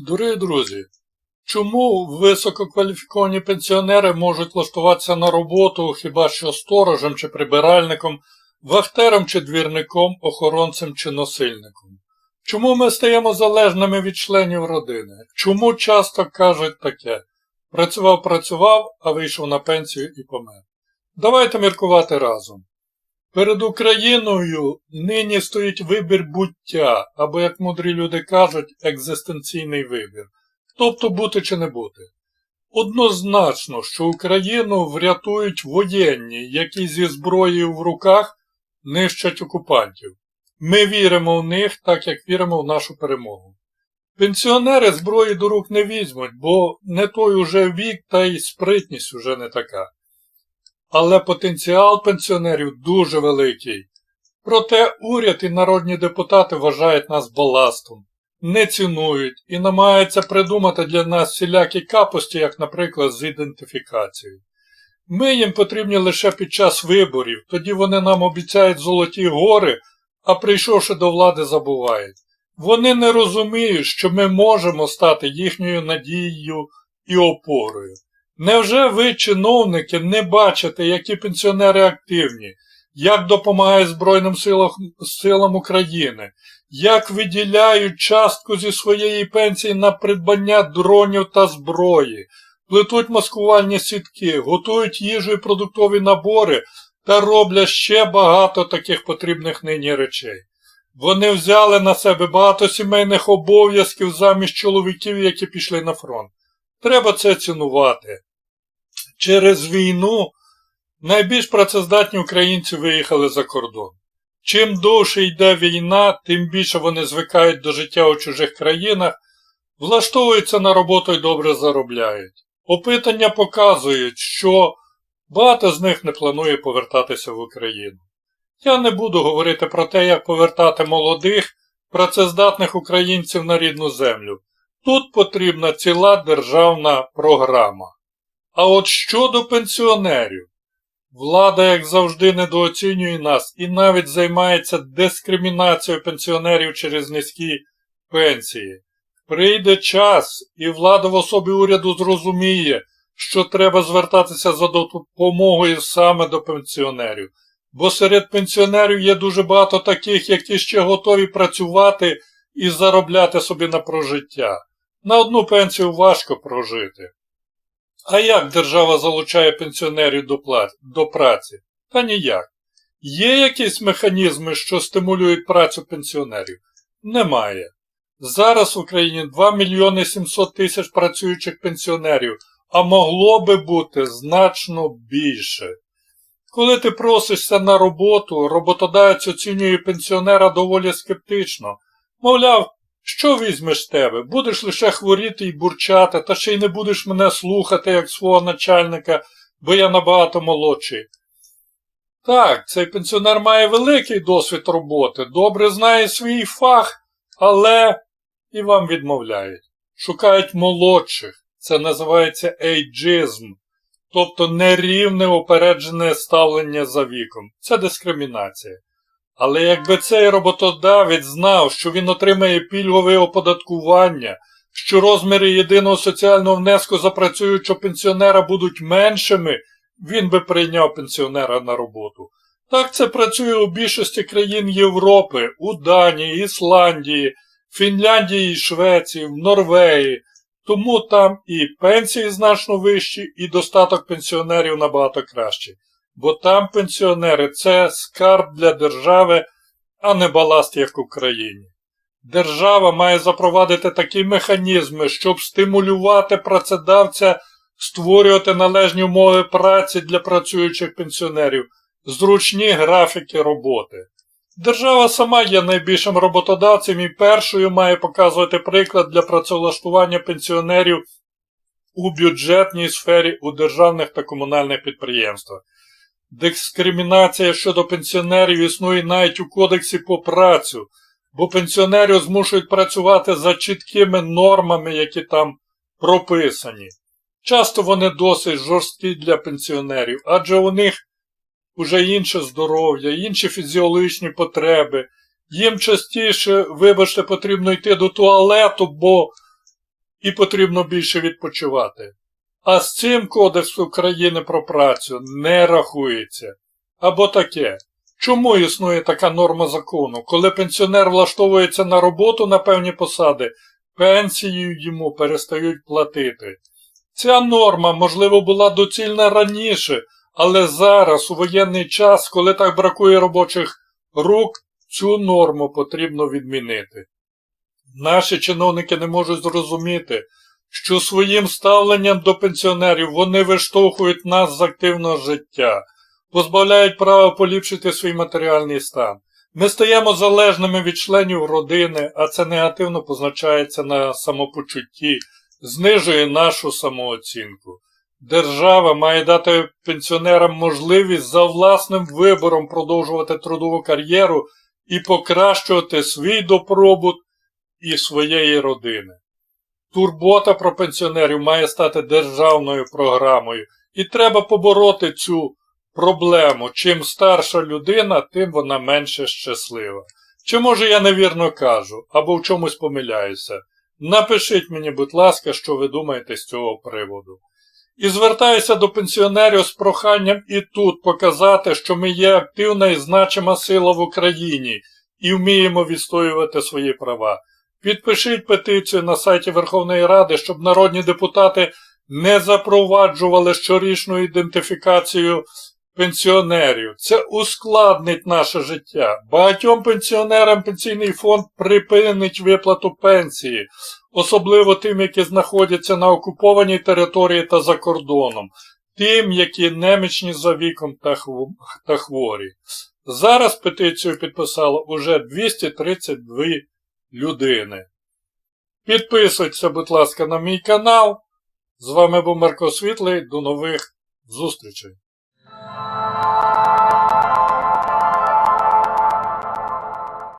Дорогі друзі, чому висококваліфіковані пенсіонери можуть влаштуватися на роботу хіба що сторожем чи прибиральником, вахтером чи двірником, охоронцем чи носильником? Чому ми стаємо залежними від членів родини? Чому часто кажуть таке? Працював, працював, а вийшов на пенсію і помер. Давайте міркувати разом. Перед Україною нині стоїть вибір буття, або, як мудрі люди кажуть, екзистенційний вибір. Тобто бути чи не бути. Однозначно, що Україну врятують воєнні, які зі зброєю в руках нищать окупантів. Ми віримо в них, так як віримо в нашу перемогу. Пенсіонери зброї до рук не візьмуть, бо не той уже вік, та й спритність уже не така. Але потенціал пенсіонерів дуже великий. Проте уряд і народні депутати вважають нас баластом, не цінують і намагаються придумати для нас всілякі капості, як, наприклад, з ідентифікацією. Ми їм потрібні лише під час виборів, тоді вони нам обіцяють золоті гори, а прийшовши до влади, забувають. Вони не розуміють, що ми можемо стати їхньою надією і опорою. Невже ви, чиновники, не бачите, які пенсіонери активні, як допомагають Збройним силам, України, як виділяють частку зі своєї пенсії на придбання дронів та зброї, плетуть маскувальні сітки, готують їжу і продуктові набори та роблять ще багато таких потрібних нині речей. Вони взяли на себе багато сімейних обов'язків замість чоловіків, які пішли на фронт. Треба це цінувати. Через війну найбільш працездатні українці виїхали за кордон. Чим довше йде війна, тим більше вони звикають до життя у чужих країнах, влаштовуються на роботу і добре заробляють. Опитання показують, що багато з них не планує повертатися в Україну. Я не буду говорити про те, як повертати молодих, працездатних українців на рідну землю. Тут потрібна ціла державна програма. А от щодо пенсіонерів, влада, як завжди, недооцінює нас і навіть займається дискримінацією пенсіонерів через низькі пенсії. Прийде час, і влада в особі уряду зрозуміє, що треба звертатися за допомогою саме до пенсіонерів. Бо серед пенсіонерів є дуже багато таких, які ще готові працювати і заробляти собі на прожиття. На одну пенсію важко прожити. А як держава залучає пенсіонерів до, пла... до праці? Та ніяк. Є якісь механізми, що стимулюють працю пенсіонерів? Немає. Зараз в Україні 2 мільйони 700 тисяч працюючих пенсіонерів, а могло би бути значно більше. Коли ти просишся на роботу, роботодавець оцінює пенсіонера доволі скептично. Мовляв, що візьмеш тебе? Будеш лише хворіти і бурчати, та ще й не будеш мене слухати, як свого начальника, бо я набагато молодший. Так, цей пенсіонер має великий досвід роботи, добре знає свій фах, але і вам відмовляють. Шукають молодших. Це називається ейджизм, тобто нерівне упереджене ставлення за віком. Це дискримінація. Але якби цей роботодавець знав, що він отримає пільгове оподаткування, що розміри єдиного соціального внеску за працюючого пенсіонера будуть меншими, він би прийняв пенсіонера на роботу. Так це працює у більшості країн Європи, у Данії, Ісландії, Фінляндії і Швеції, в Норвегії. Тому там і пенсії значно вищі, і достаток пенсіонерів набагато кращий. Бо там пенсіонери це скарб для держави, а не баласт, як в Україні. Держава має запровадити такі механізми, щоб стимулювати працедавця створювати належні умови праці для працюючих пенсіонерів, зручні графіки роботи. Держава сама є найбільшим роботодавцем і першою має показувати приклад для працевлаштування пенсіонерів у бюджетній сфері у державних та комунальних підприємствах. Дискримінація щодо пенсіонерів існує навіть у кодексі по працю, бо пенсіонерів змушують працювати за чіткими нормами, які там прописані. Часто вони досить жорсткі для пенсіонерів, адже у них уже інше здоров'я, інші фізіологічні потреби. Їм частіше, вибачте, потрібно йти до туалету, бо і потрібно більше відпочивати. А з цим Кодекс України про працю не рахується. Або таке. Чому існує така норма закону? Коли пенсіонер влаштовується на роботу на певні посади, пенсію йому перестають платити. Ця норма, можливо, була доцільна раніше, але зараз, у воєнний час, коли так бракує робочих рук, цю норму потрібно відмінити. Наші чиновники не можуть зрозуміти, що своїм ставленням до пенсіонерів вони виштовхують нас з активного життя, позбавляють права поліпшити свій матеріальний стан. Ми стаємо залежними від членів родини, а це негативно позначається на самопочутті, знижує нашу самооцінку. Держава має дати пенсіонерам можливість за власним вибором продовжувати трудову кар'єру і покращувати свій добробут і своєї родини. Турбота про пенсіонерів має стати державною програмою, і треба побороти цю проблему. Чим старша людина, тим вона менше щаслива. Чи може я невірно кажу, або в чомусь помиляюся? Напишіть мені, будь ласка, що ви думаєте з цього приводу. І звертаюся до пенсіонерів з проханням і тут показати, що ми є активна і значима сила в Україні і вміємо відстоювати свої права. Підпишіть петицію на сайті Верховної Ради, щоб народні депутати не запроваджували щорічну ідентифікацію пенсіонерів. Це ускладнить наше життя. Багатьом пенсіонерам пенсійний фонд припинить виплату пенсії, особливо тим, які знаходяться на окупованій території та за кордоном, тим, які немічні за віком та хворі. Зараз петицію підписало уже 232 людини. Підписуйтеся, будь ласка, на мій канал. З вами був Марко Світлий. До нових зустрічей.